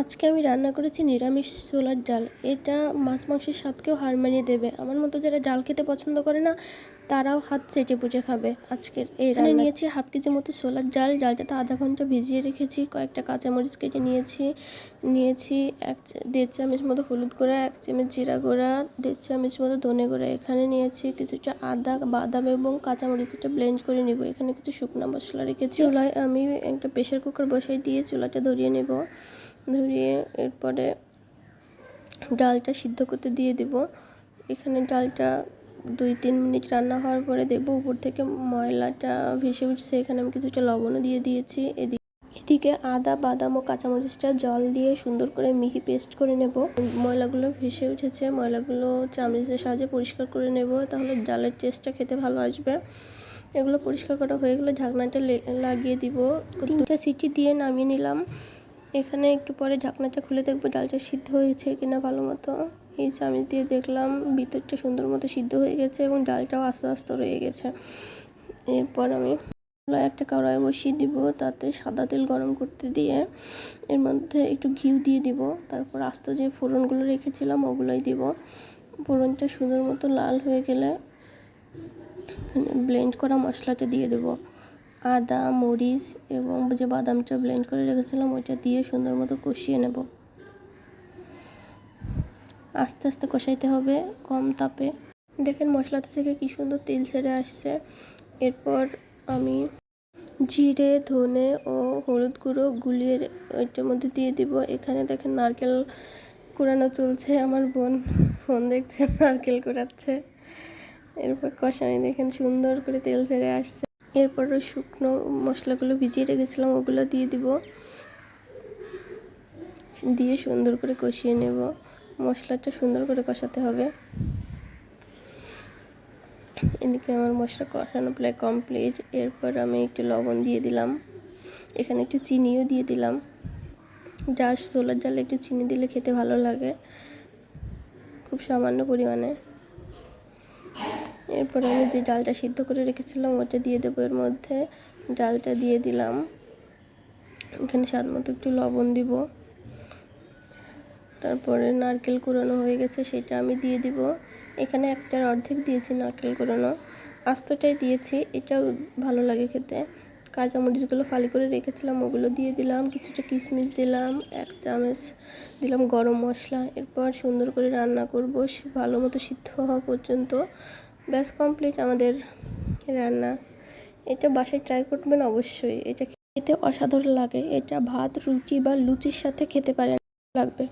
আজকে আমি রান্না করেছি নিরামিষ ছোলার ডাল। এটা মাছ মাংসের স্বাদকেও হার মানিয়ে দেবে। আমার মতো যারা ডাল খেতে পছন্দ করে না তারাও হাত চেটে পুজে খাবে আজকের এই এখানে নিয়েছি হাফ কেজির মতো ছোলার ডাল। ডালটাতে আধা ঘণ্টা ভিজিয়ে রেখেছি কয়েকটা কাঁচামরিচ কেটে নিয়েছি। নিয়েছি এক দেড় চামচ মতো হলুদ গুঁড়া এক চামচ জিরা গুঁড়া দেড় চামচ মতো ধনে গুঁড়া। এখানে নিয়েছি কিছুটা আদা বাদাম এবং কাঁচামরিচটা ব্লেন্ড করে নেব। এখানে কিছু শুকনো মশলা রেখেছি। চুলায় আমি একটা প্রেশার কুকার বসাই দিয়ে চুলাটা ধরিয়ে নেব। ধরিয়ে এরপরে ডালটা সিদ্ধ করতে দিয়ে দেব। এখানে ডালটা দুই তিন মিনিট রান্না হওয়ার পরে দেখব উপর থেকে ময়লাটা ভেসে উঠছে। এখানে আমি কিছুটা লবণও দিয়ে দিয়েছি। এদিকে এদিকে আদা, বাদাম ও কাঁচামরিচটা জল দিয়ে সুন্দর করে মিহি পেস্ট করে নেব। ময়লাগুলো ভেসে উঠেছে। ময়লাগুলো চামচের সাহায্যে পরিষ্কার করে নেব। তাহলে ডালের টেস্টটা খেতে ভালো আসবে। এগুলো পরিষ্কার করা হয়ে গেলে ঢাকনাটা লাগিয়ে দিব। তিনটা সিটি দিয়ে নামিয়ে নিলাম। এখানে একটু পরে ঢাকনাটা খুলে দেখব, ডালটা সিদ্ধ হয়েছে কিনা ভালো মতো। এই চামচ দিয়ে দেখলাম ভিতরটা সুন্দর মতো সিদ্ধ হয়ে গেছে এবং ডালটাও আস্তে আস্তে রয়ে গেছে। এরপর আমি একটা কড়াই বসিয়ে দিব, তাতে সাদা তেল গরম করতে দিয়ে এর মধ্যে একটু ঘিউ দিয়ে দিব, তারপর আস্তে যে ফোড়নগুলো রেখেছিলাম ওগুলোই দিব। ফোড়নটা সুন্দর মতো লাল হয়ে গেলে ব্লেন্ড করা মশলাটা দিয়ে দেব। আদা, মরিচ এবং যে বাদামটা ব্লেন্ড করে রেখেছিলাম, ওইটা দিয়ে সুন্দর মতো কষিয়ে নেব। আস্তে আস্তে কষাইতে হবে কম তাপে। দেখেন মশলাটা থেকে কি সুন্দর তেল ছেড়ে আসছে। এরপর আমি জিরে, ধনে ও হলুদ গুঁড়ো গুলিয়ে ওইটার মধ্যে দিয়ে দিব। এখানে দেখেন নারকেল কুড়ানো চলছে, আমার বোন ফোন দেখছে নারকেল কুড়াচ্ছে। এরপর কষানি, দেখেন সুন্দর করে তেল ছেড়ে আসছে। এরপর ওই শুকনো মশলাগুলো ভিজিয়ে রেখেছিলাম, ওগুলো দিয়ে দিব। দিয়ে সুন্দর করে কষিয়ে নেব। মশলাটা সুন্দর করে কষাতে হবে। এদিকে আমার মশলা কষানো প্রায় কমপ্লিট এরপর আমি একটু লবণ দিয়ে দিলাম। এখানে একটু চিনিও দিয়ে দিলাম। যা ছোলার ডালে একটু চিনি দিলে খেতে ভালো লাগে। খুব সামান্য পরিমাণে। এরপর আমি যে ডালটা সিদ্ধ করে রেখেছিলাম, ওটা দিয়ে দেবো এর মধ্যে। ডালটা দিয়ে দিলাম। এখানে স্বাদ মতো একটু লবণ দিব। তারপরে নারকেল কুড়ানো হয়ে গেছে, সেটা আমি দিয়ে দিব। এখানে একটার অর্ধেক দিয়েছি নারকেল কুড়ানো। আস্তটাই দিয়েছি, এটাও ভালো লাগে খেতে। কাঁচামরিচগুলো ফালি করে রেখেছিলাম, ওগুলো দিয়ে দিলাম। কিছুটা কিশমিশ দিলাম, এক চামচ দিলাম গরম মশলা। এরপর সুন্দর করে রান্না করব, ভালো মতো সিদ্ধ হওয়া পর্যন্ত। ব্যাস কমপ্লিট আমাদের রান্না। এটা বাসায় ট্রাই করবেন অবশ্যই। এটা খেতে অসাধারণ লাগে। এটা ভাত, রুটি বা লুচির সাথে খেতে পারেন, লাগবে।